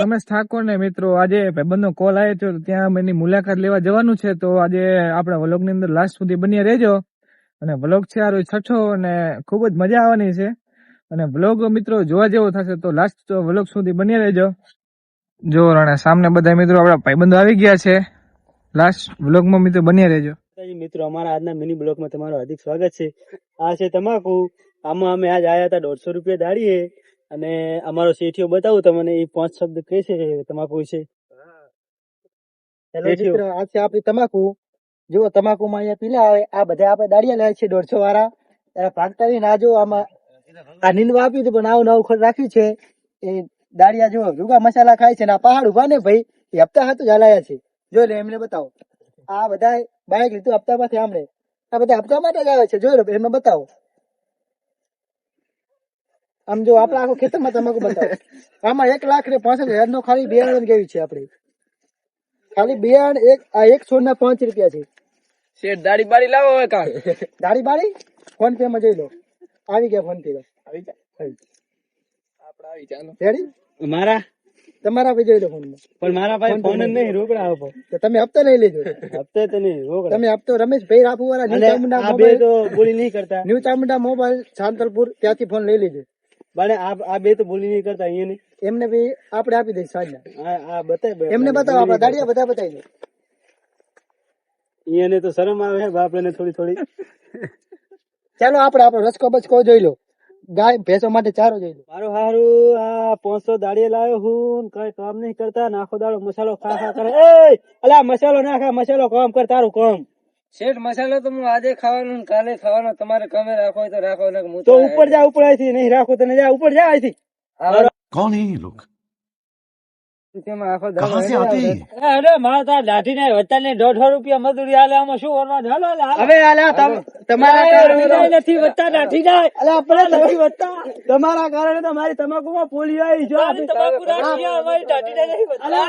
રમેશ ઠાકોર ને મિત્રો આજે ભાઈબંધનો કોલ આવ્યો છે તો ત્યાં એની મુલાકાત લેવા જવાનું છે તો આજે આપણા વ્લોગની અંદર લાસ્ટ સુધી બન્યા રહેજો અને વ્લોગ છે આ રોજ છઠ્ઠો અને ખૂબ જ મજા આવવાની છે અને વ્લોગ મિત્રો જોવા જેવો થશે તો લાસ્ટ વ્લોગ સુધી બન્યા રહેજો જો રણા સામને બધા મિત્રો આપણા ભાઈબંધો આવી ગયા છે લાસ્ટ વ્લોગમાં મિત્રો બન્યા રહેજો મિત્રો અમારા આજના મિની બ્લોકમાં તમારું હાર્દિક સ્વાગત છે. આ છે તમાકુ. આમાં અમે આજ આવ્યા હતા દોઢસો રૂપિયા દાડીએ અને અમારો શેઠિયો બતાવું તમને એ પાંચ શબ્દ કહે છે તમાકુ વિશે. આ છે આપણી તમાકુ. જુઓ તમાકુમાં અહીંયા પીલા આવે. આ બધા આપણે દાડિયા લે છે દોઢસો વાળા ત્યારે ભાગતા ના જો આમાં આ નીંદવા આપ્યું હતું પણ આવું નવું ખોટ રાખ્યું છે. એ દાડિયા જો રૂગા મસાલા ખાય છે ને આ પહાડ ઊભા ને ભાઈ એ હપ્તા હાથું જ હલાયા છે. જો લે એમને બતાવો. આ બધા બાઇક લીધું હપ્તામાંથી આમણે. આ બધા હપ્તા માટે જ આવે છે. જોઈ લો એમને બતાવો. આમ જો આપણે આખો ખેતરમાં તમાકુ બતાવો. આમાં એક લાખ ને પાંસઠ હજાર નો ખાલી બિયારણ કેવી છે આપણે? ખાલી બિયારણ એક આ એક છોડ ના પાંચ રૂપિયા છે. શેઠ દાડી બારી લાવો હવે કાલ. દાડી બારી ફોન પે માં જોઈ લો. આવી ગયા ફોન પે આવી જાય આપડે આવી જાય રેડી મારા? તમારા પે જોઈ લો ફોન પણ મારા પાસે ફોન જ નહીં. રોકડા આપો. તો તમે હપ્તા લઈ લેજો. હપ્તે તો નહીં રોકડા. તમે હપ્તો રમેશ ભાઈ રાપુ વાળા ન્યુ ચામુંડા આ બે મોબાઈલ તો બોલી નહીં કરતા. ન્યુ ચામુંડા મોબાઈલ શાંતલપુર ત્યાંથી ફોન લઈ લેજો. બાને આ આ બે તો બોલી નહીં કરતા અહીંયા નહીં. એમને બી આપણે આપી દઈશ સાંજના. આ બતાય એમને બતાવો આપણા દાડિયા બધા બતાવી દો. અહીંયા તો શરમ આવે બાપ થોડી થોડી. ચાલો આપણે આપણો રસકો બચકો જોઈ લો. ગાય ભેંસો માટે ચારો જોઈ મારું હારું આ પાંચસો દાડીએ લાવ્યો હું કઈ કામ નહીં કરતા નાખો દાડો મસાલો ખા ખા કરે. એ અલા મસાલો ના મસાલો કામ કર તારું કામ. શેઠ મસાલો તો હું આજે ખાવાનો કાલે ખાવાનો તમારે કમે રાખો તો રાખો ને હું તો ઉપર જા ઉપર આઈથી નહીં રાખો તને જા ઉપર જા આઈથી કોણ હે. લોક? અરે મારા તાર લાઠી ને વચ્ચે દોઢસો રૂપિયા મજૂરી હાલે આમાં શું કરવાનું હવે હાલે. તમારા નથી વધતા લાઠી જાય. આપણે નથી વધતા. તમારા કારણે તો મારી તમાકુમાં પોલી આવી જો તમાકુ નહીં વધતા.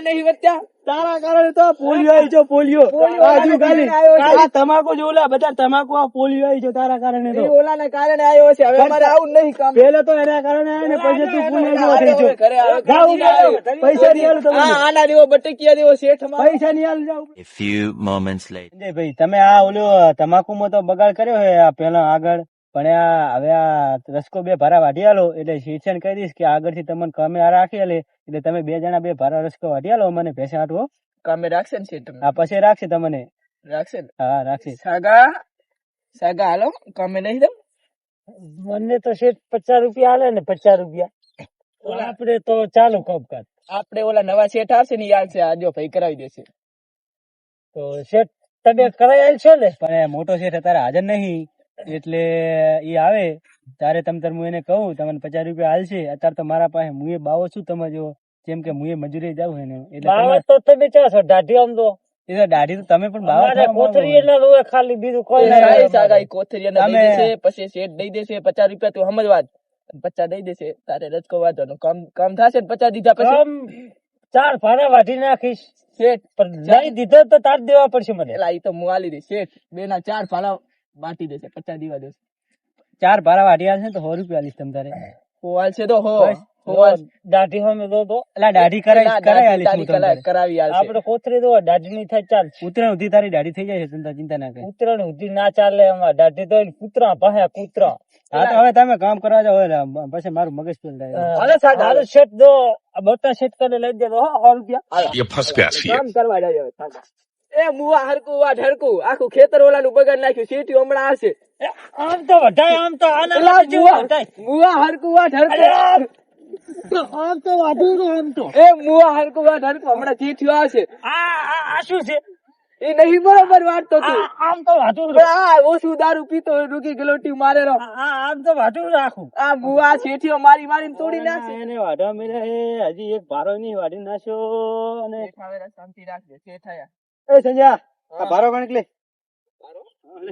નહીં વધતા. તારા કારણે તો પોલિયો આવી જો પોલિયો. આજુ ગાલી આ તમાકુ જો ઓલા બધા તમાકુ આ પોલિયો આવી જો તારા કારણે તો. ઓલાને કારણે આવ્યો છે. હવે અમારે આવું નહીં કામ. પેલો તો એના કારણે આવ્યો ને પછી તું પોલિયો જેવો થઈ જાઓ. પૈસા નહીં આલું તમને આના દેવો બટકિયા દેવો શેઠ. પૈસા નહીં આલું જાઓ A few moments later. ભાઈ તમે આ ઓલું તમાકુમાં તો બગાડ કર્યો હે આ પેલા આગળ. પણ આ હવે આ રસકો બે ભારા વાઢી આલો એટલે શિક્ષણ કહી દઈશ કે આગળથી તમને કમે આ રાખી આલે. એટલે તમે બે જણા બે ભારા રસકો વાઢી લો મને ભેંસે હાટવો કામે રાખશે ને શેઠ હા પછી રાખશે તમને. રાખશે ને? હા રાખશે. સાગા સાગા હાલો કામે નહીં દઉં? મને તો શેઠ પચાસ રૂપિયા હાલે ને પચાસ રૂપિયા. આપડે તો ચાલુ કપકાત આપણે ઓલા નવા શેઠ આવશે ને યાદ છે આજો ભાઈ કરાવી દેશે. તો શેઠ તમે કરાઈ છો ને? પણ એ મોટો શેઠ અત્યારે હાજર નહીં. એટલે એ આવે ત્યારે તમ તાર હું એને કહું તમને પચાસ રૂપિયા હાલશે અત્યારે તો મારા પાસે હું એ બાવો છું તમે જો જેમ કે હું એ મજૂરી જાઉં એને. એટલે તો તમે ચા છો દાઢી આમ તો એ તો દાઢી તો તમે પણ બાવા ખાલી બીજું કોઈ નહીં સાગા દઈ દેશે પછી શેઠ દઈ દેશે પચાસ રૂપિયા તું સમજવા જ. પચાસ દઈ દેશે તારે રજકો વાંચવાનો કામ કામ થશે ને પચાસ દીધા પછી? ચાર ભાડા વાઢી નાખીશ. શેઠ પણ લઈ દીધો તો તાર દેવા પડશે મને. એ તો હું આલી દઈશ. શેઠ બે ના ચાર ફાળા બાટી દેશે પચાસ દીવા દેશે. ચાર ભારા વાટિયા છે તો સો રૂપિયા લઈશ તમ તારે. હોવાલ છે તો હો ચિંતા ના કર. ઉતરણ ઉધી ના ચાલે અમાર દાઢી તો કૂતરા પાહે કૂતરા. હવે તમે કામ કરવા જાવ પછી મારું મગજ પેલ થાય અરે સાહેબ હારું શેટ દો બટા શેટ કરીને લઈ દેજો રૂપિયા. એ મુવા હરકુ વા ઢરકુ. આખું ખેતર ઓલાનું બગાડ નાખ્યું. સીટી હમણાં આવશે. આમ તો વઢાય આમ તો આના મુવા હરકુ વા ઢરકુ. આમ તો વાઢું ને આમ તો. એ મુવા હરકુ વા ઢરકુ. હમણાં ચીઠીઓ આવશે. આ આ આ શું છે? એ નહીં બરોબર વાંચતો તું આમ તો પણ આ ઓછું દારૂ પીતો રૂકી ગલોટી મારે રહો. આમ તો વાઢું રાખું. આ મુવા શેઠીઓ મારી મારીને તોડી નાખે એને વાઢા મેરે છે હજી એક ભારો નહીં વાઢી નાખ્યો અને શાંતિ રાખજે. આયા. એ સંજય આ ભારો ગણક લે. હા,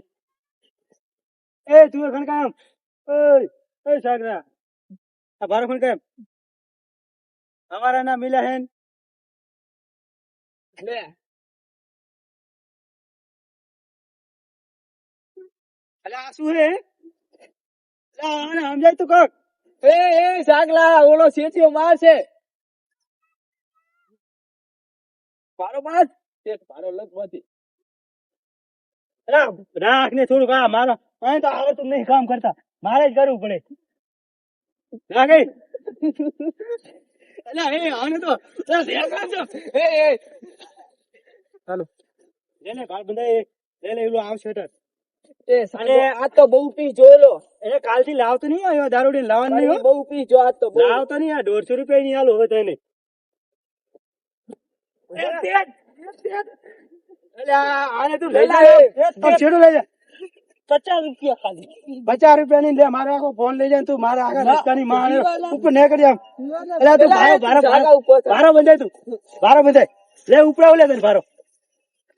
એ તું ગણકામ ઓય ઓય સાગરા આ ભારો ગણકામ અમારા ના મિલા હેન. લે. અલે શું હે? આને સમજાય તું કાક? એ એ સાગલા ઓલો શેઠિયો મારશે ભારો માર. શેઠ પારો લગવાથી રાખ રાખ ને થોડુંક આ મારો અહીં તો આવડતું નહીં કામ કરતા. મારે જ કરવું પડે. રાખે અલ્યા એ આને તો અલ્યા એ એ. એને કાલ બંધાય એને એલું આવશે. એ આ તો બહુ પી જોયેલો એને કાલથી લાવતો નહીં આવ્યો દારૂડી લાવવાનું નહીં બહુ પી જો આ તો લાવતો નહીં આ દોઢસો રૂપિયા ની હાલ હવે તો એને અલ્યા, આને તું લઈ લઈ પચાસ રૂપિયા ખાલી. પચાસ રૂપિયા ની લે મારે આખો ફોન લઈ જાય તું મારા આગળ રસ્તાની માં ઉપર આમ. અલ્યા તું ભારો ભારો ભારો. બંધાય તું. ભારો બંધાય. લે ઉપડાવ લે તને ભારો.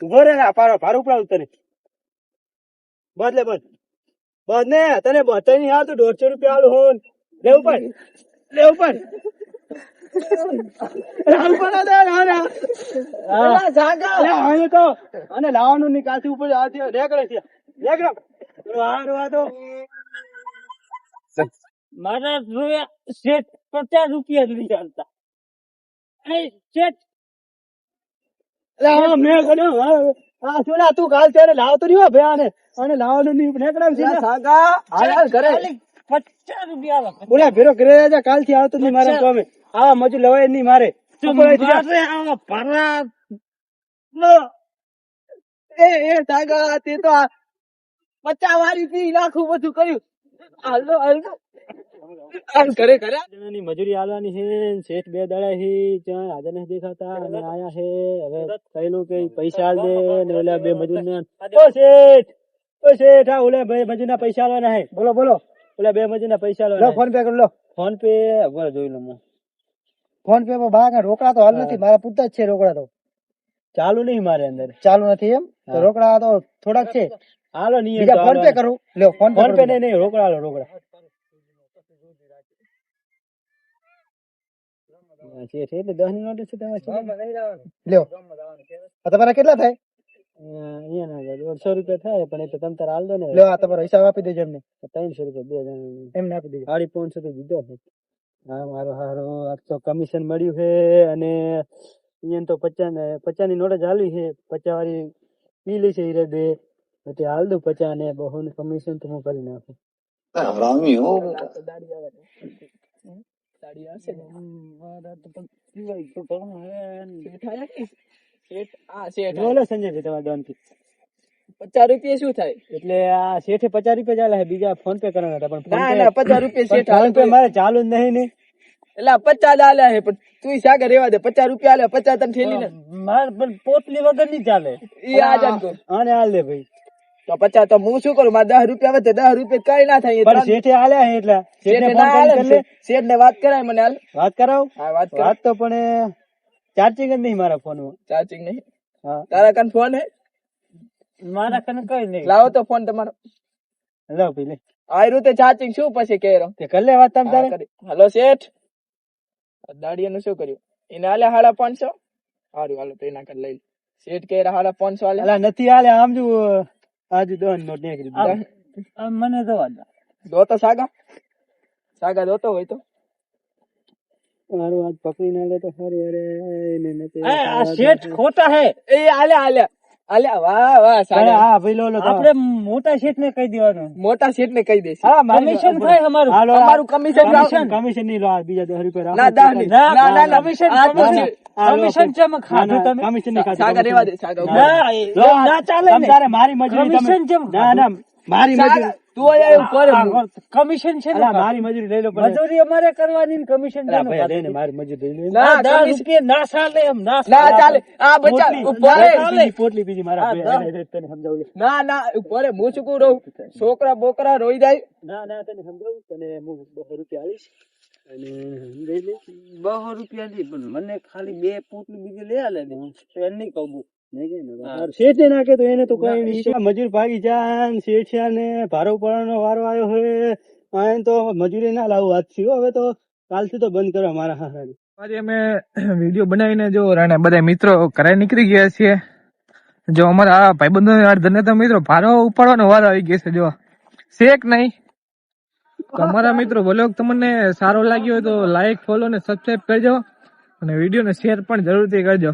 ઊભો રે ભારો ભારો ઉપડાવ તને. બદલે બસ બસ ને તને બતાવી નહીં આવતું દોઢસો રૂપિયા આલું હોન. લે ઉપર. લે ઉપર. ના ના, ના. અને લાવવાનું નિકાલથી ઉપર આવતી છે મારા રૂપિયા શેઠ પચાસ રૂપિયા નહીં ચાલતા શેઠ મેં કર્યો હા શું તું કાલ ત્યારે લાવતો નહીં આને અને લાવવાનું નહીં નીકળાવ છે સાગા હાલ હાલ કરે પચાસ રૂપિયા બોલા ભેરો કરે કાલથી આવતો નહીં મારે તો આવા મજૂર લવાય નહીં મારે. એ એ સાગા તે તો આ વાળી પી નાખું બધું કર્યું. હાલો હાલો. હાલ કરે કરે જણાની મજૂરી આલવાની છે શેઠ બે દાડા થી ત્યાં હાજર નથી દેખાતા અને આયા છે. હવે કહેલું કે પૈસા આલ દે ને ઓલા બે મજૂર ને ઓ શેઠ ઓ શેઠ આ ઓલા બે મજૂર ના પૈસા આલવાના હે. બોલો બોલો. ઓલા બે મજૂર ના પૈસા આલવાના ફોન પે કરો લો. ફોન પે જોઈ લો ફોન પે માં ભાગ રોકડા તો હાલ નથી મારા પૂરતા જ છે રોકડા તો. ચાલુ નહીં મારે અંદર. ચાલુ નથી એમ? તો રોકડા તો થોડાક છે. હાલો નહીં બીજા ફોન પે કરું? લ્યો ફોન ફોન પે નહીં નહીં રોકડા હાલો રોકડા. એટલે દસની નોટિસ છે તમારે લ્યો. તમારા કેટલા થાય? દોઢસો રૂપિયા થાય પણ એ તો તમે તાર હાલ દો ને. લ્યો આ તમારો હિસાબ આપી દેજો એમને. ત્રણસો રૂપિયા બે જણ એમને આપી દેજો. સાડી પાંચસો તો દીધો છે. હા મારો હારો આજ તો કમિશન મળ્યું હે અને અહીંયા તો પચાસ પચાસની નોટ ચાલી છે. પચાસ વાળી પી લે છે હીરે બે પછી હાલ દઉં પચાસ ને બહુ કમિશન તો હું કરી નાખું. હરામી હો. દાડી આવે દાડી આવશે મારા હે બેઠા છે આ છે થી પચાસ રૂપિયા શું થાય? એટલે આ શેઠે પચાસ રૂપિયા ચાલે બીજા ફોન પે કરવાના હતા પણ ના ના પચાસ રૂપિયા શેઠ ફોન પે મારે ચાલુ જ નહીં ને. એટલે પચાસ આલ્યા છે પણ તું સાગર રેવા દે પચાસ રૂપિયા આલે પચાસ તને ઠેલી ને મારે પણ પોતલી વગરની ચાલે. એ આ કો આને હાલ દે ભાઈ. તો પચાસ તો હું શું કરું? મારે દસ રૂપિયા વધે દસ રૂપિયા કઈ ના થાય પણ શેઠે આલ્યા છે એટલે શેઠને ના. આલે શેઠ ને વાત કરાય મને હાલ. વાત કરાવ? હા વાત વાત તો પણ ચાર્જિંગ જ નહીં મારા ફોનમાં. ચાર્જિંગ નહીં? હા. તારા કાન ફોન હે? મારા કને કઈ નહીં. લાવો તો ફોન તમારો. લાવ ભાઈ લે. આયરું તે ચાર્જિંગ શું પછી કે તે કલે વાત તમ તારે. હલો શેઠ. દાડિયાનું શું કર્યું? એને આલે હાડા પાંચસો? સારું હાલો તો એના કર લઈ શેઠ કે હાડા પાંચસો હાલે અલા નથી હાલે આમ જો આજુ દોન નો નેકરી. મને તો દો. તો સાગા? સાગા દોતો હોય તો. મારું આજ પકડી ના લે તો સારું અરે એને નથી આ શેઠ ખોટા હે. એ આલે હાલે હાલે વાહ વાહ હા ભાઈ લો આપણે મોટા શેઠ ને કહી દેવાનું. મોટા શેઠ ને કહી દેશે હા કમિશન થાય અમારું. અમારું commission કમિશન કમિશન નહીં લો બીજા દસ રૂપિયા ના રાખો. દસની. ના ના ના. કમિશન છે. ખાધું તમે. કમિશન નહીં ખાધું. સાગા રેવા દે સાગા ના રહે. એ- ના ચાલે તારે મારી મજૂરી તમે ના ના. મારી મજૂરી તું એવું કરે કમિશન છે ને મારી મજૂરી લઈ લો મજૂરી અમારે કરવાની કમિશન મારી મજૂરી લઈ લો. ના, દસ રૂપિયા ના ચાલે એમ ના ચાલે. આ બચા ઉપર પોટલી- બીજી મારા તને સમજાવું ના ના ઉપર હું શું રહું. છોકરા બોકરા રોઈ જાય. ના ના તને સમજાવું તને હું બસો રૂપિયા આવીશ બસો રૂપિયા નહીં પણ મને ખાલી બે પોટલી બીજી લઈ આલે ને. હું ટ્રેન નહીં કહું શેઠ ને નાખે તો એને તો કઈ મજૂર ભાગી જાય શેઠિયા ને ભારો પડવાનો વારો આવ્યો હોય અહીં તો મજૂરી ના લાવું વાત થયું. હવે તો કાલથી તો બંધ કરો મારા હારાને. આજે અમે વીડિયો બનાવીને જો રાણા બધા મિત્રો ઘરે નીકળી ગયા છીએ. જો અમારા આ ભાઈબંધો ધન્ય તો મિત્રો ભારો ઉપાડવાનો વારો આવી ગયો છે જો. શેક નહીં? તમારા અમારા મિત્રો ભલે તમને સારો લાગ્યો હોય તો લાઈક ફોલો ને સબસ્ક્રાઇબ કરજો. અને વીડિયો ને શેર પણ જરૂરથી કરજો.